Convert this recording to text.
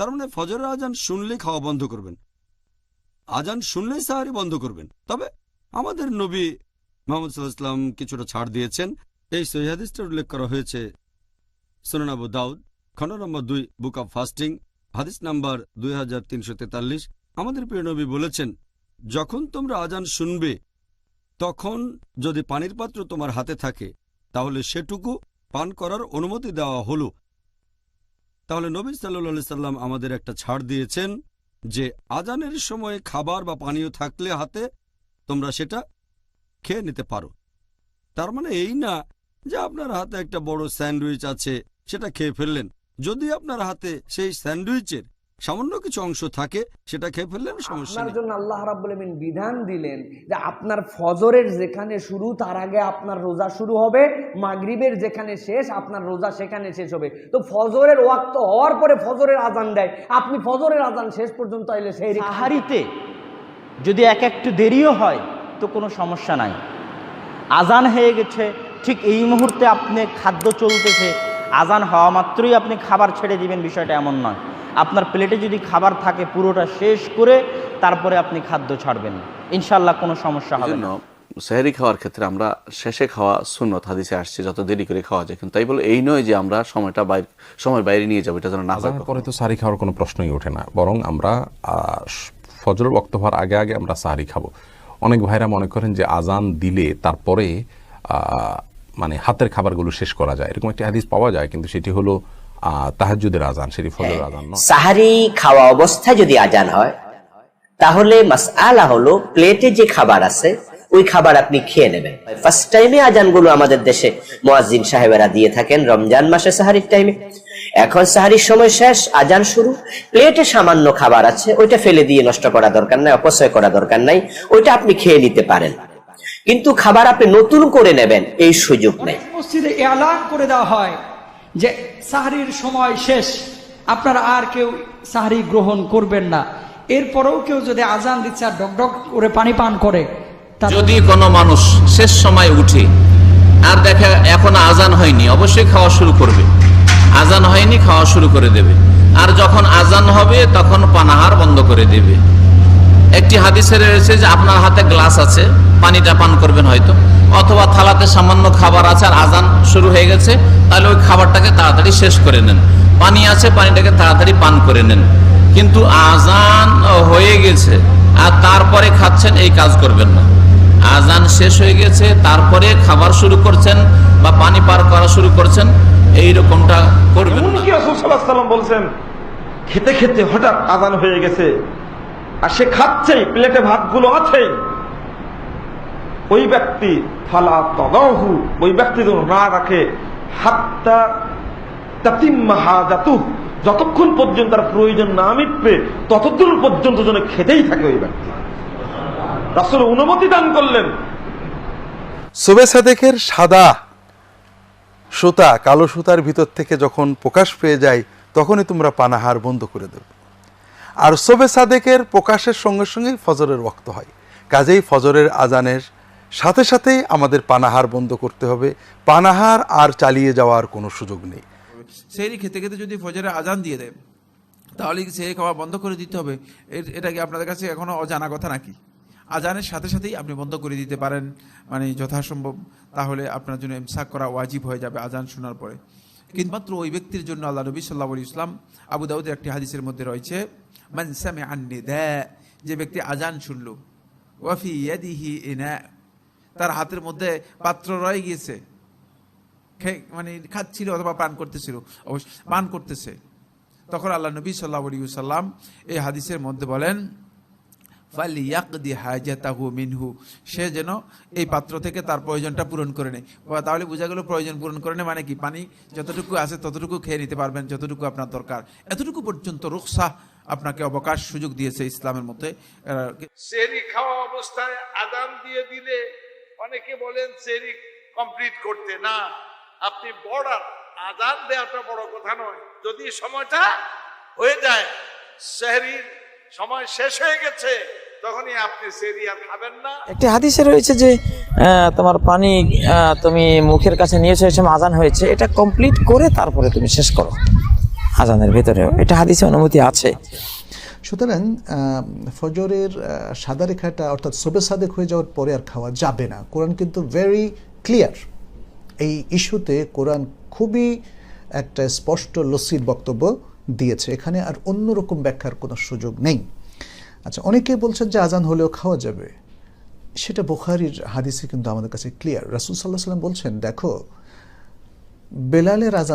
তার মানে ফজরের আজান শুনলেই খাওয়া বন্ধ করবেন। আজান শুনলেই সাহারি বন্ধ করবেন। তবে আমাদের নবী মোহাম্মদ সাল্লাহাম কিছুটা ছাড় দিয়েছেন। এই সহিহাদিসটা উল্লেখ করা হয়েছে সুনান আবু দাউদ, খণ্ড নম্বর দুই, বুক অব ফাস্টিং, হাদিস নাম্বার দুই হাজার তিনশো তেতাল্লিশ। আমাদের প্রিয় নবী বলেছেন, যখন তোমরা আজান শুনবে, তখন যদি পানির পাত্র তোমার হাতে থাকে, তাহলে সেটুকু পান করার অনুমতি দেওয়া হলো। তাহলে নবী সাল্লি সাল্লাম আমাদের একটা ছাড় দিয়েছেন যে আজানের সময় খাবার বা পানীয় থাকলে হাতে তোমরা সেটা খেয়ে নিতে পারো। তার মানে এই না যে আপনার হাতে একটা বড় স্যান্ডউইচ আছে, সেটা খেয়ে ফেললেন। যদি আপনার হাতে সেই স্যান্ডউইচের সামান্য কিছু অংশ থাকে সেটা খেয়ে ফেললেন সমস্যা আপনার জন্য আল্লাহ রাব্বুল আমিন বিধান দিলেন যে আপনার ফজরের যেখানে শুরু তার আগে আপনার রোজা শুরু হবে মাগরিবের যেখানে শেষ আপনার রোজা সেখানে শেষ হবে। তো ফজরের ওয়াক্ত হওয়ার পরে ফজরের আজান দেয়। আপনি ফজরের আজান শেষ পর্যন্ত এলে সেই সাহারিতে যদি এক একটু দেরিও হয় তো কোনো সমস্যা নাই। আজান হয়ে গেছে ঠিক এই মুহূর্তে আপনি খাদ্য চলতেছে আজান হওয়া মাত্রই আপনি খাবার ছেড়ে দিবেন বিষয়টা এমন নয়। আপনার প্লেটে যদি খাবার থাকে পুরোটা শেষ করে তারপরে আপনি খাদ্য ছাড়বেন। ইনশাল্লাহ কোনো সমস্যা হবে না। সেহরি খাওয়ার ক্ষেত্রে আমরা শেষে খাওয়া সুন্নত হাদিসে আসছে যত দেরি করে খাওয়া যায়। কিন্তু তাই বলে এই নয় যে আমরা সময়টা বাইরে সময় বাইরে নিয়ে যাব এটা যেন না হয় আজানের পরে তো সারি খাওয়ার কোনো প্রশ্নই ওঠে না বরং আমরা ফজর বক্ত হওয়ার আগে আগে আমরা সাহারি খাব। অনেক ভাইরা মনে করেন যে আজান দিলে তারপরে মানে হাতের খাবারগুলো শেষ করা যায়। এরকম একটি হাদিস পাওয়া যায় কিন্তু সেটি হলো আহ, তাহাজ্জুদের আজান সেটি ফজরের আজান নয়। সাহারি খাওয়া অবস্থায় যদি আজান হয় তাহলে মাসআলা হলো প্লেটে যে খাবার আছে ওই খাবার আপনি খেয়ে নেবেন। ফার্স্ট টাইমে আজানগুলো আমাদের দেশে মুয়াজ্জিন সাহেবেরা দিয়ে থাকেন রমজান মাসে সাহারির টাইমে এখন সাহারির সময় শেষ আজান শুরু। প্লেটে সামান্য খাবার আছে ওইটা ফেলে দিয়ে নষ্ট করা দরকার নাই অপচয় করা দরকার নাই ওইটা আপনি খেয়ে নিতে পারেন। কিন্তু খাবার আপনি নতুন করে নেবেন এই সুযোগ নেই। মসজিদে এলান করে দেওয়া হয়। যে সাহারির সময় শেষ, আপনারা আর কেউ সাহারি গ্রহণ করবেন না। এরপরেও কেউ যদি আজান দিচ্ছে আর ডক ডক করে পানি পান করে যদি কোনো মানুষ শেষ সময় উঠে, আর দেখে এখন আজান হয়নি, অবশ্যই খাওয়া শুরু করবে। আজান হয়নি, খাওয়া শুরু করে দেবে। আর যখন আজান হবে, তখন পানাহার বন্ধ করে দেবে। একটি হাদিসে রয়েছে যে আপনার হাতে গ্লাস আছে, পানিটা পান করবেন হয়তো, অথবা থালাতে সামান্য খাবার আছে আর আজান শুরু হয়ে গেছে, তাহলে ওই খাবারটাকে তাড়াতাড়ি শেষ করে নেন। পানি আছে, পানিটাকে তাড়াতাড়ি পান করে নেন। কিন্তু আজান হয়ে গেছে আর তারপরে খাচ্ছেন, এই কাজ করবেন না। আজান শেষ হয়ে গেছে, তারপরে খাবার শুরু করছেন বা পানি পার করা শুরু করছেন, এই রকমটা করবেন বলছেন, খেতে খেতে হঠাৎ আজান হয়ে গেছে। আর সে খাচ্ছেই, প্লেটে ভাতগুলো আছেই। ওই ব্যক্তি, ফালা তদাহু, ওই ব্যক্তি যেন না রাখে। হাত্তা যতক্ষণ পর্যন্ত তার প্রয়োজন না মিটবে, ততদূর পর্যন্ত যেন খেতেই থাকে ওই ব্যক্তি। রাসূল অনুমতি দান করলেন। সুবে সাদেকের সাদা সুতা, কালো সুতার ভিতর থেকে যখন প্রকাশ পেয়ে যায়, তখনই তোমরা পানাহার বন্ধ করে দেবে। আর সোবে সাদেকের প্রকাশের সঙ্গে সঙ্গেই ফজরের ওক্ত হয়। কাজেই ফজরের আজানের সাথে সাথেই আমাদের পানাহার বন্ধ করতে হবে। পানাহার আর চালিয়ে যাওয়ার কোনো সুযোগ নেই। সেই খেতে খেতে যদি ফজরের আজান দিয়ে দেয়, তাহলে কি সেহরি খাওয়া বন্ধ করে দিতে হবে? এটা কি আপনাদের কাছে এখনও অজানা কথা নাকি? আজানের সাথে সাথেই আপনি বন্ধ করে দিতে পারেন মানে যথাসম্ভব। তাহলে আপনার জন্য ইমসাক করা ওয়াজিব হয়ে যাবে আজান শোনার পরে। কিন্তু মাত্র ওই ব্যক্তির জন্য আল্লাহ নবী সাল্লাহ ইসলাম আবু দাউদের একটি হাদিসের মধ্যে রয়েছে মানসামে আন্নি দে যে ব্যক্তি আজান শুনল ওয়াফি ইয়াদিহি ইনা তার হাতের মধ্যে পাত্র রয়ে গিয়েছে, খে- মানে খাচ্ছিল অথবা পান করতেছিল, অবশ্য পান করতেছে। তখন আল্লাহ নবী সাল্লাহ সাল্লাম এই হাদিসের মধ্যে বলেন ফালিয়াকদি হাজাতাহু মিনহু। সে যেন এই পাত্র থেকে তার প্রয়োজনটা পূরণ করে নেয়। তাহলে বোঝা গেল প্রয়োজন পূরণ করে নেয় মানে কি? পানি যতটুকু আছে ততটুকু খেয়ে নিতে পারবেন, যতটুকু আপনার দরকার। এতটুকু পর্যন্ত রুকসা আপনাকে অবকাশ সুযোগ দিয়েছে ইসলামের মধ্যে। সেরি খাওয়া অবস্থায় আদান দিয়ে দিলে অনেকে বলেন সেরি কমপ্লিট করতে। না, আপনি বর্ডার আদান দেওয়াটা বড় কথা নয়। যদি সময়টা হয়ে যায়, সেহরির সময় শেষ হয়ে গেছে তখনই আপনি সেরি আর খাবেন না। একটি হাদিসে রয়েছে যে তোমার পানি তুমি মুখের কাছে নিয়েছো এসে আজান হয়েছে এটা কমপ্লিট করে তারপরে তুমি শেষ করো আজানের ভেতরেও। এটা হাদিসে অনুমতি আছে। সুতরাং ফজরের সাদা রেখাটা অর্থাৎ সোবে সাদেক হয়ে যাওয়ার পরে আর খাওয়া যাবে না। কোরআন কিন্তু ভেরি ক্লিয়ার এই ইস্যুতে কোরআন খুবই একটা স্পষ্ট লসির বক্তব্য দিয়েছে। এখানে আর অন্যরকম ব্যাখ্যার কোনো সুযোগ নেই। আচ্ছা অনেকে বলছেন যে আজান হলেও খাওয়া যাবে। সেটা বোখারির হাদিসে কিন্তু আমাদের কাছে ক্লিয়ার রাসুল সাল্লাহ সাল্লাম বলছেন, দেখো, বেলালের আজান